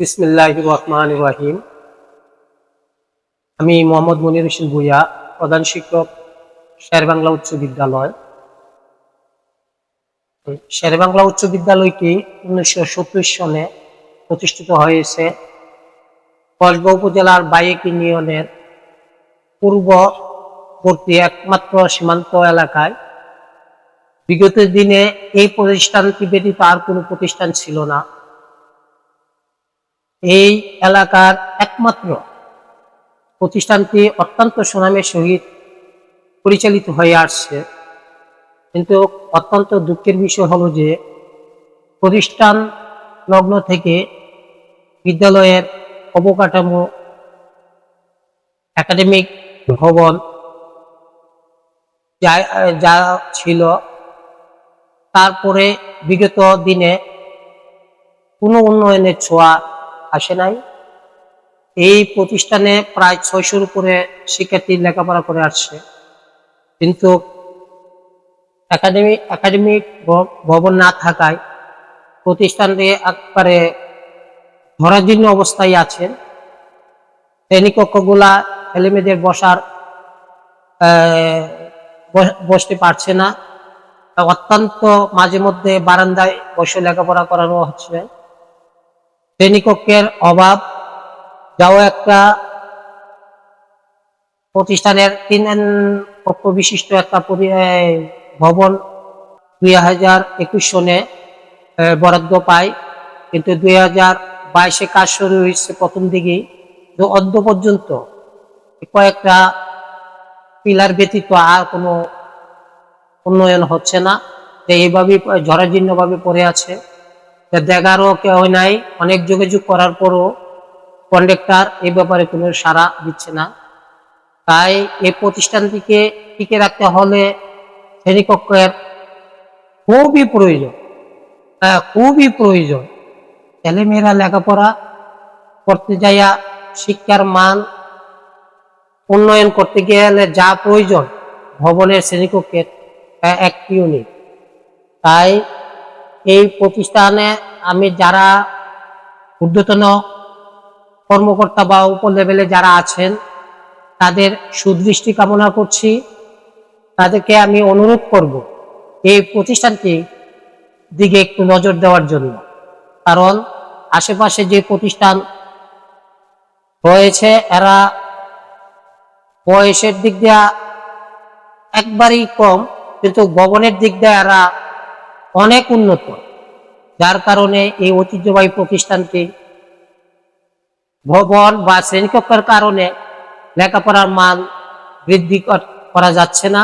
বিসমিল্লাহ রহমান রাহিম। আমি মোহাম্মদ মনির হোসেন ভুইয়া, প্রধান শিক্ষক, শেরবাংলা উচ্চ বিদ্যালয়। শেরবাংলা উচ্চ বিদ্যালয়টি উনিশশো সত্তর সনে প্রতিষ্ঠিত হয়েছে। কসবা উপজেলার বাইক ইউনিয়নের পূর্ববর্তী একমাত্র সীমান্ত এলাকায়। বিগত দিনে এই প্রতিষ্ঠানটি ব্যতীত আর কোনো প্রতিষ্ঠান ছিল না। এই এলাকার একমাত্র প্রতিষ্ঠানটি অত্যন্ত সুনামের সহিত পরিচালিত হয়ে আসছে। কিন্তু অত্যন্ত দুঃখের বিষয় হলো যে প্রতিষ্ঠান লগ্ন থেকে বিদ্যালয়ের অবকাঠামো, একাডেমিক ভবন যা যা ছিল, তারপরে বিগত দিনে কোনো উন্নয়নের ছোঁয়া আসে নাই। এই প্রতিষ্ঠানে প্রায় ছয়শোর উপরে শিক্ষার্থী লেখাপড়া করে আসছে। কিন্তু একাডেমি একাডেমিক ভবন না থাকায় প্রতিষ্ঠানটি একবারে ধরাজীর্ণ অবস্থায় আছে। শ্রেণীকক্ষগুলা ছেলেমেয়েদের বসার বসতে পারছে না। অত্যন্ত মাঝে মধ্যে বারান্দায় বসে লেখাপড়া করানো হচ্ছে। শ্রেণীকক্ষের অভাব যাও একটা প্রতিষ্ঠানের তিন কক্ষ বিশিষ্ট একটা ভবন দুই হাজার একুশ সনে বরাদ্দ পায়। কিন্তু দুই হাজার বাইশে কাজ শুরু হয়েছে প্রথম দিকেই। তো অদ্য পর্যন্ত কয়েকটা পিলার ব্যতীত আর কোনো উন্নয়ন হচ্ছে না। এইভাবেই জরাজীর্ণভাবে পড়ে আছে। দেখারও কেউ নাই অনেক যোগাযোগ করার পরও কন্ডাক্টর এ ব্যাপারে কোনো সাড়া দিচ্ছে না। তাই এই প্রতিষ্ঠানটিকে টিকে রাখতে হলে শ্রেণীকক্ষের খুবই প্রয়োজন। হ্যাঁ, খুবই প্রয়োজন। ছেলেমেয়েরা লেখাপড়া করতে যাইয়া শিক্ষার মান উন্নয়ন করতে গেলে যা প্রয়োজন ভবনের শ্রেণীকক্ষের আহ, এক ইউনিট তাই এই প্রতিষ্ঠানে আমি যারা ঊর্ধ্বতন কর্মকর্তা বা উপর লেভেলে যারা আছেন, তাদের সুদৃষ্টি কামনা করছি। তাদেরকে আমি অনুরোধ করব এই প্রতিষ্ঠানটি দিকে একটু নজর দেওয়ার জন্য। কারণ আশেপাশে যে প্রতিষ্ঠান রয়েছে, এরা বয়সের দিক দিয়ে একবারই কম, কিন্তু ভবনের দিক দিয়ে এরা অনেক উন্নত, যার কারণে এই ঐতিহ্যবাহী প্রতিষ্ঠানটি ভবন বা শ্রেণীকক্ষের কারণে লেখাপড়ার মান বৃদ্ধি করা যাচ্ছে না,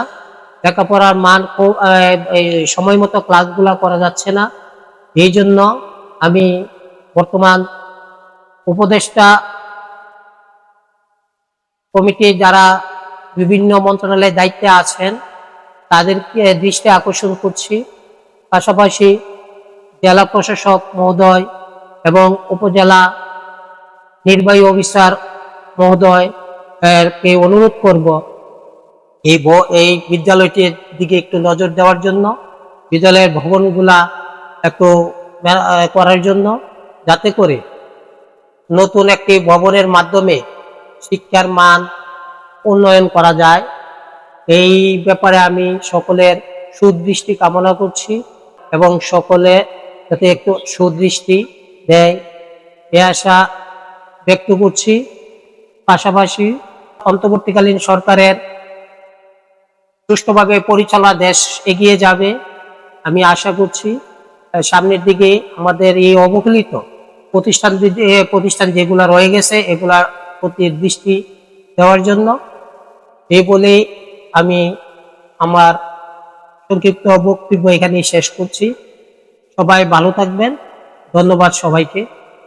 লেখাপড়ার মান সময় মতো ক্লাসগুলো করা যাচ্ছে না। এই জন্য আমি বর্তমান উপদেষ্টা কমিটি যারা বিভিন্ন মন্ত্রণালয়ের দায়িত্বে আছেন, তাদেরকে দৃষ্টি আকর্ষণ করছি। পাশাপাশি জেলা প্রশাসক মহোদয় এবং উপজেলা নির্বাহী অফিসার মহোদয় কে অনুরোধ করব এই এই বিদ্যালয়টির দিকে একটু নজর দেওয়ার জন্য, বিদ্যালয়ের ভবনগুলা একটু করার জন্য, যাতে করে নতুন একটি ভবনের মাধ্যমে শিক্ষার মান উন্নয়ন করা যায়। এই ব্যাপারে আমি সকলের সুদৃষ্টি কামনা করছি। এবং সকলে যাতে একটু সুদৃষ্টি দেয়। এ আশা ব্যক্ত করছি। পাশাপাশি অন্তর্বর্তীকালীন সরকারের সুষ্ঠুভাবে পরিচালনা দেশ এগিয়ে যাবে, আমি আশা করছি। সামনের দিকে আমাদের এই অবহেলিত প্রতিষ্ঠান প্রতিষ্ঠান যেগুলো রয়ে গেছে, এগুলার প্রতি দৃষ্টি দেওয়ার জন্য। এই বলেই আমি আমার সংক্ষিপ্ত বক্তব্য এখানেই শেষ করছি। সবাই ভালো থাকবেন। ধন্যবাদ সবাইকে।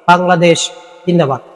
বাংলাদেশ জিন্দাবাদ।